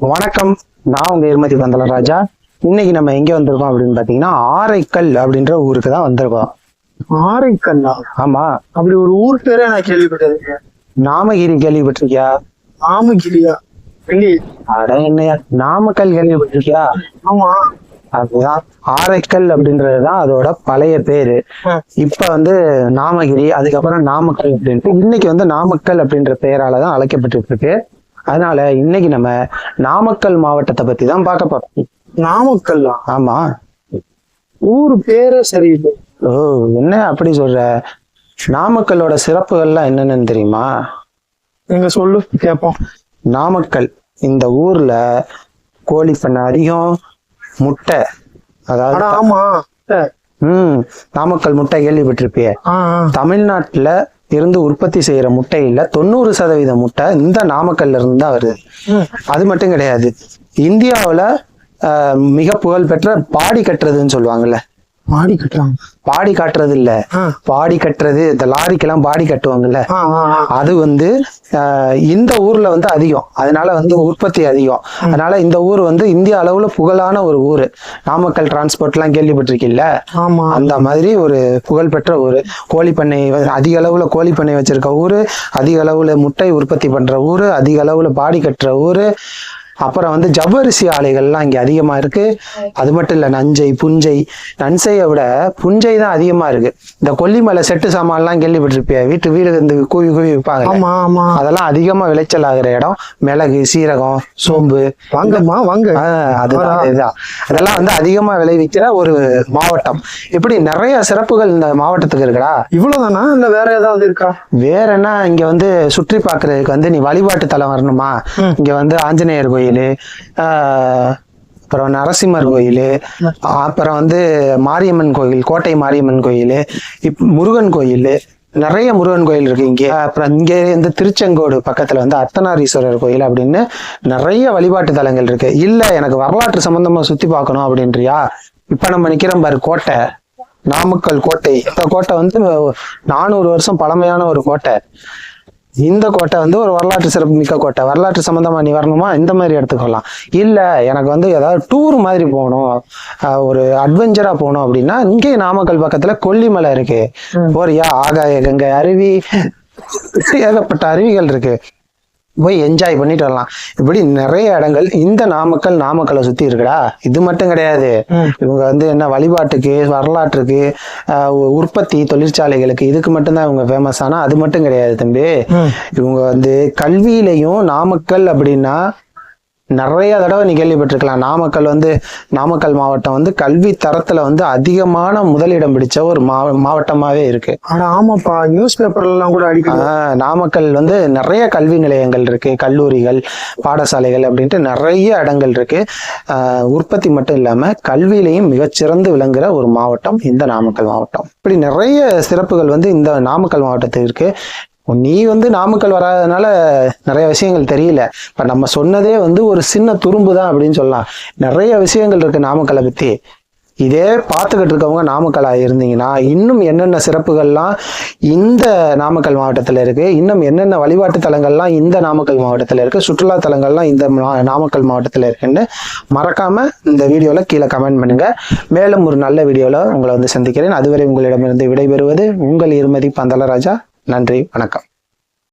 வணக்கம். நான் உங்க இருமதி பந்தலராஜா இன்னைக்கு நம்ம எங்க வந்திருக்கோம் அப்படின்னு பாத்தீங்கன்னா ஆரைக்கல் அப்படின்ற ஊருக்கு தான் வந்திருக்கோம். ஆரைக்கல்லா? ஆமா. அப்படி ஒரு ஊர் பேரே நான் கேள்விப்பட்டது நாமகிரி கேள்விப்பட்டிருக்கியா? இல்லையே அட என்னையா நாமக்கல் கேள்விப்பட்டிருக்கியா? ஆமா. அதுதான். ஆரைக்கல் அப்படின்றதுதான் அதோட பழைய பேரு. இப்ப வந்து நாமகிரி அதுக்கப்புறம் நாமக்கல் அப்படின்ட்டு இன்னைக்கு வந்து நாமக்கல் அப்படின்ற பெயரால தான் அழைக்கப்பட்டு இருக்கு. அதனால இன்னைக்கு நம்ம நாமக்கல் மாவட்டத்தை பத்தி தான் பார்க்க போறோம். நாமக்கல்லா? ஆமா. ஊர் பேரே சரியில்லை. ஓ என்ன அப்படி சொல்ற? நாமக்கல்லோட சிறப்புகள்லாம் என்னென்னு தெரியுமா? நீங்க சொல்லு கேட்போம் நாமக்கல் இந்த ஊர்ல கோழி பண்ணை அதிகம் முட்டை. அதாவது ஆமா ம் நாமக்கல் முட்டை கேள்விப்பட்டிருப்பியே. தமிழ்நாட்டுல இருந்து உற்பத்தி செய்யற முட்டையில தொண்ணூறு சதவீத முட்டை இந்த நாமக்கல்ல இருந்து தான் வருது. அது மட்டும் கிடையாது. இந்தியாவுல ஆஹ், மிக புகழ்பெற்ற பாடி கட்டுறதுன்னு சொல்லுவாங்கல்ல. மாடி கட்டுறாங்க. பாடி காட்டுறது இல்ல. பாடி கட்டுறது இந்த லாரிக்கெல்லாம் பாடி கட்டுவாங்கல்ல. அது வந்து இந்த ஊர்ல வந்து அதிகம். அதனால வந்து உற்பத்தி அதிகம். அதனால இந்த ஊர் வந்து இந்திய அளவுல புகழான ஒரு ஊர். நாமக்கல் டிரான்ஸ்போர்ட் எல்லாம் கேள்விப்பட்டிருக்கீல்ல? ஆமா. அந்த மாதிரி ஒரு புகழ்பெற்ற ஊர். கோழி பண்ணை அதிக அளவுல கோழி பண்ணை வச்சிருக்க ஊரு அதிக அளவுல முட்டை உற்பத்தி பண்ற ஊரு அதிக அளவுல பாடி கட்டுற ஊரு அப்புறம் வந்து ஜவ்வரிசி ஆலைகள்லாம் இங்க அதிகமா இருக்கு. அது மட்டும் இல்ல நஞ்சை புஞ்சை நன்சையை விட புஞ்சை தான் அதிகமா இருக்கு. இந்த கொல்லிமலை செட்டு சாமான்லாம் கேள்விப்பட்டிருப்பிய? வீட்டு வீடு வந்து கூவி கூவி விற்பாங்க அதெல்லாம் அதிகமா விளைச்சல் ஆகுற இடம். மிளகு சீரகம் சோம்பு. வாங்கம்மா வாங்க. அதுதான் இதுதான். அதெல்லாம் வந்து அதிகமா விளைவிக்கிற ஒரு மாவட்டம். இப்படி நிறைய சிறப்புகள் இந்த மாவட்டத்துக்கு இருக்குடா. இவ்வளவுதானா? இல்ல வேற ஏதாவது இருக்கா? வேற என்ன இங்க வந்து சுற்றி பார்க்கிறதுக்கு வந்து நீ வழிபாட்டு தலம் வரணுமா. இங்க வந்து ஆஞ்சநேயர் கோயில் அப்புறம் நரசிம்மர் கோயில் அப்புறம் வந்து மாரியம்மன் கோயில் கோட்டை மாரியம்மன் கோயில் இப் முருகன் கோயில் நிறைய முருகன் கோயில் இருக்கு இங்கே. அப்புறம் இங்கே இந்த திருச்செங்கோடு பக்கத்துல வந்து அர்த்தநாரீஸ்வரர் கோயில் அப்படின்னு நிறைய வழிபாட்டு தலங்கள் இருக்கு. இல்ல எனக்கு வரலாற்று சம்பந்தமா சுத்தி பார்க்கணும் அப்படின்றியா? இப்ப நம்ம நிக்கிறோம் பாரு கோட்டை. நாமக்கல் கோட்டை. இந்த கோட்டை வந்து நானூறு வருஷம் பழமையான ஒரு கோட்டை. இந்த கோட்டை வந்து ஒரு வரலாற்று சிறப்பு மிக்க கோட்டை. வரலாற்று சம்பந்தமா நீ வரணுமா? இந்த மாதிரி எடுத்துக்கலாம் இல்ல எனக்கு வந்து ஏதாவது டூர் மாதிரி போகணும். ஒரு அட்வென்ச்சரா போகணும் அப்படின்னா இங்கே நாமக்கல் பக்கத்துல கொல்லிமலை இருக்கு. போறியா? ஆகாய கங்கை அருவி. ஏகப்பட்ட அருவிகள் இருக்கு. போய் என்ஜாய் பண்ணிட்டு வரலாம். இப்படி நிறைய இடங்கள் இந்த நாமக்கல் நாமக்கலை சுத்தி இருக்குடா. இது மட்டும் கிடையாது. இவங்க வந்து என்ன வழிபாட்டுக்கு வரலாற்றுக்கு உற்பத்தி தொழிற்சாலைகளுக்கு இதுக்கு மட்டும்தான் இவங்க ஃபேமஸ் ஆனா அது மட்டும் கிடையாது தம்பி. இவங்க வந்து கல்வியிலையும் நாமக்கல் அப்படின்னா நிறைய தடவை நீ கேள்விப்பட்டிருக்கலாம். நாமக்கல் வந்து நாமக்கல் மாவட்டம் வந்து கல்வி தரத்துல வந்து அதிகமான முதலிடம் பிடிச்ச ஒரு மாவ மாவட்டமாவே இருக்கு. ஆனா ஆமாப்பா நியூஸ் பேப்பர்ல எல்லாம் கூட அடிக்கடி நாமக்கல் வந்து நிறைய கல்வி நிலையங்கள் இருக்கு. கல்லூரிகள் பாடசாலைகள் அப்படின்ட்டு நிறைய இடங்கள் இருக்கு. உற்பத்தி மட்டும் இல்லாம கல்வியிலையும் மிகச்சிறந்து விளங்குற ஒரு மாவட்டம் இந்த நாமக்கல் மாவட்டம். இப்படி நிறைய சிறப்புகள் வந்து இந்த நாமக்கல் மாவட்டத்தில் இருக்கு. நீ வந்து நாமக்கல் வராதனால நிறைய விஷயங்கள் தெரியல. இப்போ நம்ம சொன்னதே வந்து ஒரு சின்ன துரும்பு தான் அப்படின்னு சொல்லலாம். நிறைய விஷயங்கள் இருக்குது நாமக்கலை பற்றி இதே பார்த்துக்கிட்டு இருக்கவங்க நாமக்கலாக இருந்தீங்கன்னா இன்னும் என்னென்ன சிறப்புகள்லாம் இந்த நாமக்கல் மாவட்டத்தில் இருக்குது இன்னும் என்னென்ன வழிபாட்டு தலங்கள்லாம் இந்த நாமக்கல் மாவட்டத்தில் இருக்குது சுற்றுலா தலங்கள்லாம் இந்த மா- நாமக்கல் மாவட்டத்தில் இருக்குன்னு மறக்காமல் இந்த வீடியோவில் கீழே கமெண்ட் பண்ணுங்கள் மேலும் ஒரு நல்ல வீடியோவில் உங்களை வந்து சந்திக்கிறேன். அதுவரை உங்களிடமிருந்து விடைபெறுவது உங்கள் இருமதி பந்தலராஜா நன்றி வணக்கம்.